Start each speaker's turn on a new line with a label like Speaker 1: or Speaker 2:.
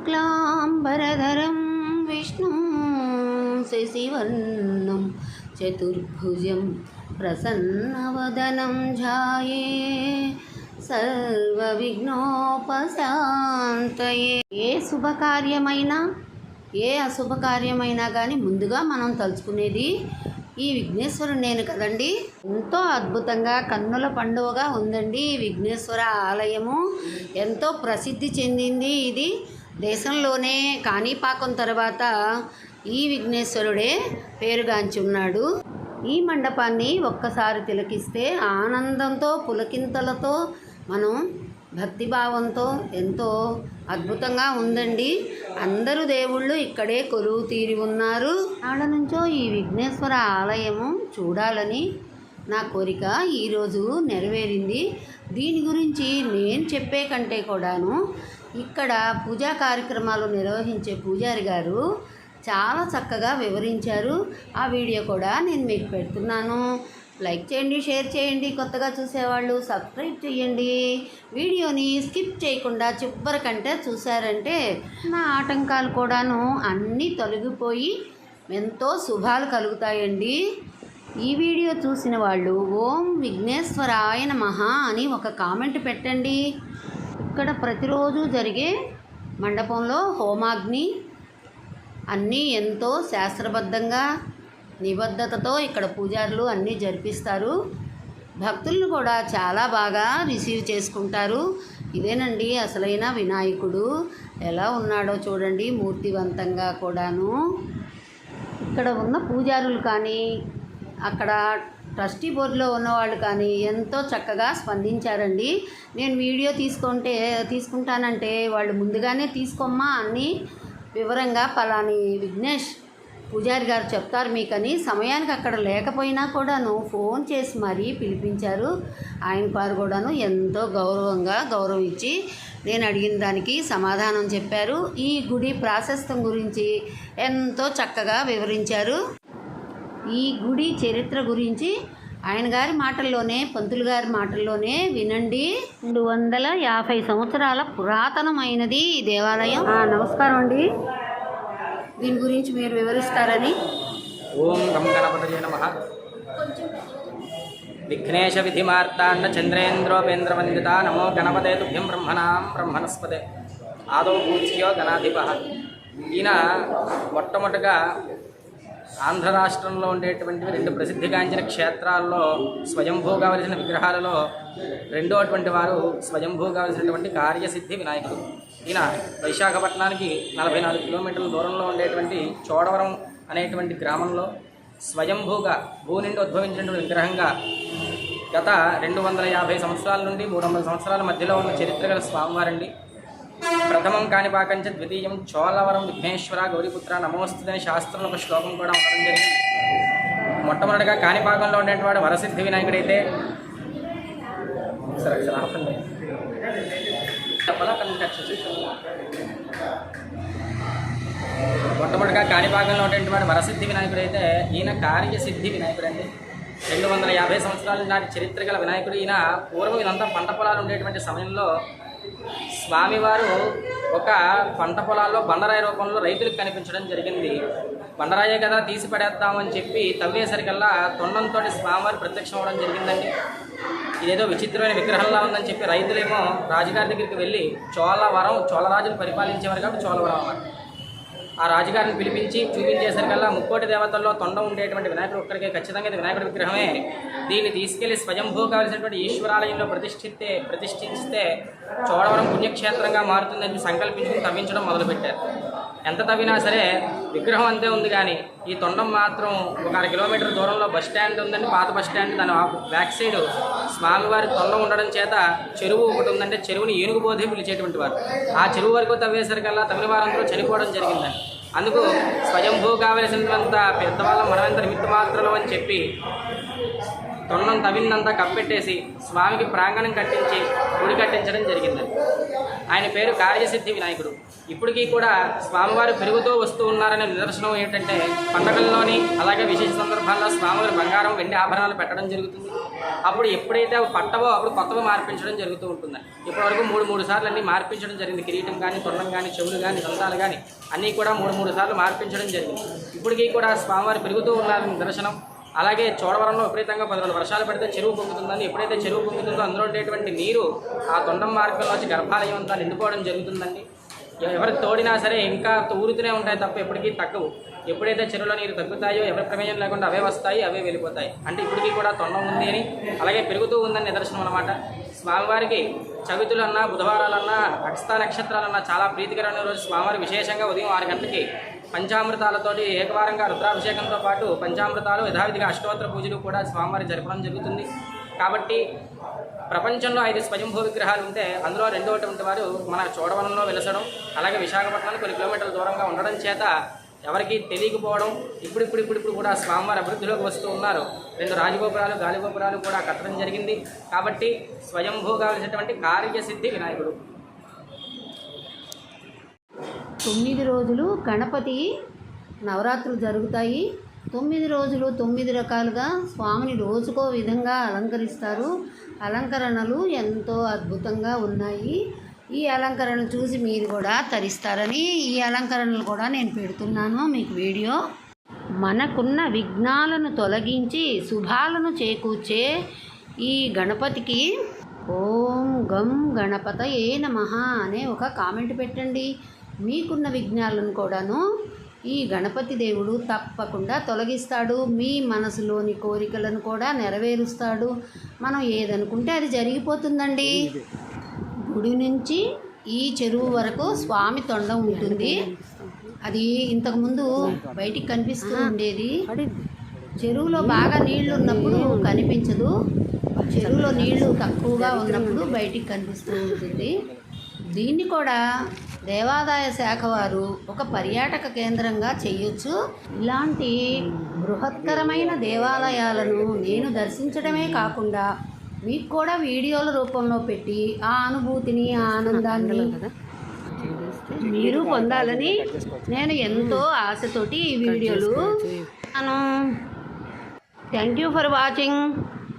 Speaker 1: शुक्लाम्बरधरं विष्णुं शशिवर्णं चतुर्भुजं प्रसन्नवदनं ध्याये సర్వవిఘ్నోపశాంతయే ఏ శుభకార్యమైనా ఏ అశుభకార్యమైనా కానీ ముందుగా మనం తలుచుకునేది ఈ విఘ్నేశ్వరుడు నేను కదండి ఎంతో అద్భుతంగా కన్నుల పండువగా ఉందండి ఈ విఘ్నేశ్వర ఆలయము ఎంతో ప్రసిద్ధి చెందింది ఇది దేశంలోనే కాణిపాకం తర్వాత ఈ విఘ్నేశ్వరుడే పేరుగాంచి ఉన్నాడు ఈ మండపాన్ని ఒక్కసారి తిలకిస్తే ఆనందంతో పులకింతలతో మనం భక్తిభావంతో ఎంతో అద్భుతంగా ఉందండి. అందరూ దేవుళ్ళు ఇక్కడే కొలువు తీరి ఉన్నారు. ఆడ నుంచో ఈ విఘ్నేశ్వర ఆలయము చూడాలని నా కోరిక ఈరోజు నెరవేరింది. దీని గురించి నేను చెప్పే కంటే కూడాను ఇక్కడ పూజా కార్యక్రమాలు నిర్వహించే పూజారి గారు చాలా చక్కగా వివరించారు. ఆ వీడియో కూడా నేను మీకు పెడుతున్నాను. లైక్ చేయండి షేర్ చేయండి కొత్తగా చూసేవాళ్ళు సబ్స్క్రైబ్ చేయండి. వీడియోని స్కిప్ చేయకుండా చివరికంటే చూసారంటే నా ఆటంకాలు కూడాను అన్నీ తొలగిపోయి ఎంతో శుభాలు కలుగుతాయండి. ఈ వీడియో చూసిన వాళ్ళు ఓం విఘ్నేశ్వరాయన మహా అని ఒక కామెంట్ పెట్టండి. ఇక్కడ ప్రతిరోజు జరిగే మండపంలో హోమాగ్ని అన్నీ ఎంతో శాస్త్రబద్ధంగా నిబద్ధతతో ఇక్కడ పూజారులు అన్నీ జరిపిస్తారు. భక్తులను కూడా చాలా బాగా రిసీవ్ చేసుకుంటారు. ఇదేనండి అసలైన వినాయకుడు. ఎలా ఉన్నాడో చూడండి మూర్తివంతంగా కూడాను. ఇక్కడ ఉన్న పూజారులు కానీ అక్కడ ట్రస్టీ బోర్డులో ఉన్నవాళ్ళు కానీ ఎంతో చక్కగా స్పందించారండి. నేను వీడియో తీసుకుంటే తీసుకుంటానంటే వాళ్ళు ముందుగానే తీసుకోమ్మా అని వివరంగా పలాని విఘ్నేష్ పూజారి గారు చెప్తారు మీకని. సమయానికి అక్కడ లేకపోయినా కూడాను ఫోన్ చేసి మరీ పిలిపించారు. ఆయన వారు కూడాను ఎంతో గౌరవంగా గౌరవం ఇచ్చి నేను అడిగిన దానికి సమాధానం చెప్పారు. ఈ గుడి ప్రాశస్తం గురించి ఎంతో చక్కగా వివరించారు. ఈ గుడి చరిత్ర గురించి ఆయన గారి మాటల్లోనే పంతులు గారి మాటల్లోనే వినండి. రెండు వందల యాభై సంవత్సరాల పురాతనమైనది ఈ దేవాలయం. ఆ, నమస్కారం అండి. దీని గురించి మీరు వివరిస్తారని.
Speaker 2: ఓం గం గణపతయ నమ. విఘ్నేశ విధిమార్తాండ చంద్రేంద్రోపేంద్రవందిత నమో గణపతే తుభ్యం బ్రహ్మణాం బ్రహ్మణస్పతే. ఆదౌ పూజ్యో గణాధిప. ఈయన మొట్టమొదటిగా ఆంధ్ర రాష్ట్రంలో ఉండేటువంటి రెండు ప్రసిద్ధిగాంచిన క్షేత్రాల్లో స్వయంభూగా కావలసిన విగ్రహాలలో రెండో అటువంటి వారు స్వయంభూగా కావలసినటువంటి కార్యసిద్ధి వినాయకుడు. ఈయన విశాఖపట్నానికి నలభై నాలుగు కిలోమీటర్ల దూరంలో ఉండేటువంటి చోడవరం అనేటువంటి గ్రామంలో స్వయంభూగా భూ నుండి ఉద్భవించినటువంటి విగ్రహంగా గత రెండు వందల యాభై సంవత్సరాల నుండి మూడు వందల సంవత్సరాల మధ్యలో ఉన్న చరిత్ర గల స్వామివారండి. ప్రథమం కాణిపాకంచ ద్వితీయం చోళవరం విఘ్నేశ్వర గౌరీపుత్ర నమోస్తుదని శాస్త్రంలో ఒక శ్లోకం కూడా ఉండడం జరిగింది. మొట్టమొదటిగా కాణిపాకంలో ఉండేటువంటి వరసిద్ధి వినాయకుడైతే సరే ఒకసారి ఆపండి. మొట్టమొదటిగా కాణిపాకంలో ఉండేటువంటి వరసిద్ధి వినాయకుడు అయితే ఈయన కార్యసిద్ధి వినాయకుడు అండి రెండు వందల యాభై సంవత్సరాల నాటి చరిత్ర గల వినాయకుడు. ఈయన పూర్వం ఇదంతా పంట పొలాలు ఉండేటువంటి సమయంలో స్వామివారు ఒక పంట పొలాల్లో బండరాయి రూపంలో రైతులకు కనిపించడం జరిగింది. బండరాయే కదా తీసి పడేద్దామని చెప్పి తవ్వేసరికల్లా తొండంతో స్వామివారు ప్రత్యక్షం అవ్వడం జరిగిందండి. ఇదేదో విచిత్రమైన విగ్రహంలా ఉందని చెప్పి రైతులేమో రాజుగారి దగ్గరికి వెళ్ళి చోళవరం చోళరాజును పరిపాలించేవారు కాబట్టి చోళవరం అన్నారు. ఆ రాజుగారిని పిలిపించి చూపించేసరికల్లా ముక్కోటి దేవతల్లో తొండ ఉండేటువంటి వినాయకుడు ఒక్కడికే ఖచ్చితంగా ఇది వినాయకుడి విగ్రహమే. దీన్ని తీసుకెళ్ళి స్వయంభూ కావలసినటువంటి ఈశ్వరాలయంలో ప్రతిష్ఠిస్తే ప్రతిష్ఠిస్తే చోడవరం పుణ్యక్షేత్రంగా మారుతుందని సంకల్పించుకుని తవ్వించడం మొదలుపెట్టారు. ఎంత తవ్వినా సరే విగ్రహం అంతే ఉంది కానీ ఈ తొండం మాత్రం ఒక అర కిలోమీటర్ దూరంలో బస్ స్టాండ్ ఉందండి. పాత బస్ స్టాండ్. దాని ఆ బ్యాక్ సైడ్ స్వామివారి తొండం ఉండడం చేత చెరువు ఒకటి ఉందంటే చెరువుని ఏనుగుబోధి పిలిచేటువంటి వారు. ఆ చెరువు వరకు తవ్వేసరికల్లా తమిళ వారందరూ చనిపోవడం జరిగిందండి. అందుకు స్వయంభూ కావలసినంత పెద్దవాళ్ళం మనమెంత నిమిత్త మాత్రలు అని చెప్పి తొండం తవిలినంతా కప్పెట్టేసి స్వామికి ప్రాంగణం కట్టించి గుడి కట్టించడం జరిగింది. ఆయన పేరు కార్యసిద్ధి వినాయకుడు. ఇప్పటికీ కూడా స్వామివారు పెరుగుతూ వస్తూ ఉన్నారనే నిదర్శనం ఏంటంటే పండగల్లోని అలాగే విశేష సందర్భాల్లో స్వామివారి బంగారం వెండి ఆభరణాలు పెట్టడం జరుగుతుంది. అప్పుడు ఎప్పుడైతే అవి పట్టవో అప్పుడు కొత్తవి మార్పించడం జరుగుతూ ఉంటుంది. ఇప్పటివరకు మూడు మూడు సార్లు అన్నీ మార్పించడం జరిగింది. కిరీటం కానీ తొండం కానీ చెవులు కానీ దంతాలు కానీ అన్నీ కూడా మూడు మూడు సార్లు మార్పించడం జరిగింది. ఇప్పటికీ కూడా స్వామివారు పెరుగుతూ ఉన్నారని నిదర్శనం. అలాగే చోడవరంలో విపరీతంగా పది రోజులు వర్షాలు పడితే చెరువు పొంగుతుందని ఎప్పుడైతే చెరువు పొంగుతుందో అందులో ఉండేటువంటి నీరు ఆ తొండం మార్గంలో వచ్చి గర్భాలయం అంతా నిండిపోవడం జరుగుతుందండి. ఎవరు తోడినా సరే ఇంకా ఊరుతూనే ఉంటాయి తప్ప ఎప్పటికీ తగ్గవు. ఎప్పుడైతే చెరువులో నీరు తగ్గుతాయో ఎవరి ప్రమేయం లేకుండా అవే వస్తాయి అవే వెళ్ళిపోతాయి. అంటే ఇప్పటికీ కూడా తొండం ఉంది అని అలాగే పెరుగుతూ ఉందని నిదర్శనం అనమాట స్వామివారికి చవితులన్నా బుధవారాలన్నా అక్షత నక్షత్రాలన్నా చాలా ప్రీతికరమైన రోజు. స్వామివారి విశేషంగా ఉదయం ఆరు గంటలకి పంచామృతాలతోటి ఏకవారంగా రుద్రాభిషేకంతో పాటు పంచామృతాలు యథావిధిగా అష్టోత్తర పూజలు కూడా స్వామివారి జరపడం జరుగుతుంది. కాబట్టి ప్రపంచంలో ఐదు స్వయంభూ విగ్రహాలు ఉంటే అందులో రెండవటువంటి వారు మన చోడవనంలో వెలసడం అలాగే విశాఖపట్నానికి కొన్ని కిలోమీటర్ల దూరంగా ఉండడం చేత ఎవరికి తెలియకపోవడం ఇప్పుడిప్పుడు ఇప్పుడిప్పుడు కూడా స్వామివారి అభివృద్ధిలోకి వస్తూ ఉన్నారు. రెండు రాజగోపురాలు గాలిగోపురాలు కూడా కట్టడం జరిగింది. కాబట్టి స్వయంభూ కావలసినటువంటి కార్యసిద్ధి వినాయకుడు.
Speaker 1: తొమ్మిది రోజులు గణపతి నవరాత్రులు జరుగుతాయి. తొమ్మిది రోజులు తొమ్మిది రకాలుగా స్వామిని రోజుకో విధంగా అలంకరిస్తారు. అలంకరణలు ఎంతో అద్భుతంగా ఉన్నాయి. ఈ అలంకరణలు చూసి మీరు కూడా తరిస్తారని ఈ అలంకరణలు కూడా నేను పెడుతున్నాను మీకు వీడియో. మనకున్న విఘ్నాలను తొలగించి శుభాలను చేకూర్చే ఈ గణపతికి ఓం గం గణపత ఏ నమ అనే ఒక కామెంట్ పెట్టండి. మీకున్న విఘ్నాలను కూడాను ఈ గణపతి దేవుడు తప్పకుండా తొలగిస్తాడు. మీ మనసులోని కోరికలను కూడా నెరవేరుస్తాడు. మనం ఏదనుకుంటే అది జరిగిపోతుందండి. గుడి నుంచి ఈ చెరువు వరకు స్వామి తొండం ఉంటుంది. అది ఇంతకుముందు బయటికి కనిపిస్తూ ఉండేది. చెరువులో బాగా నీళ్ళు ఉన్నప్పుడు కనిపించదు. చెరువులో నీళ్ళు తక్కువగా ఉన్నప్పుడు బయటికి కనిపిస్తూ ఉంటుంది దీన్ని కూడా దేవాదాయ శాఖ వారు ఒక పర్యాటక కేంద్రంగా చేయొచ్చు. ఇలాంటి బృహత్తరమైన దేవాలయాలను నేను దర్శించడమే కాకుండా మీకు కూడా వీడియోల రూపంలో పెట్టి ఆ అనుభూతిని ఆ ఆనందాన్ని మీరు పొందాలని నేను ఎంతో ఆశతోటి ఈ వీడియోలు థ్యాంక్ యూ ఫర్ వాచింగ్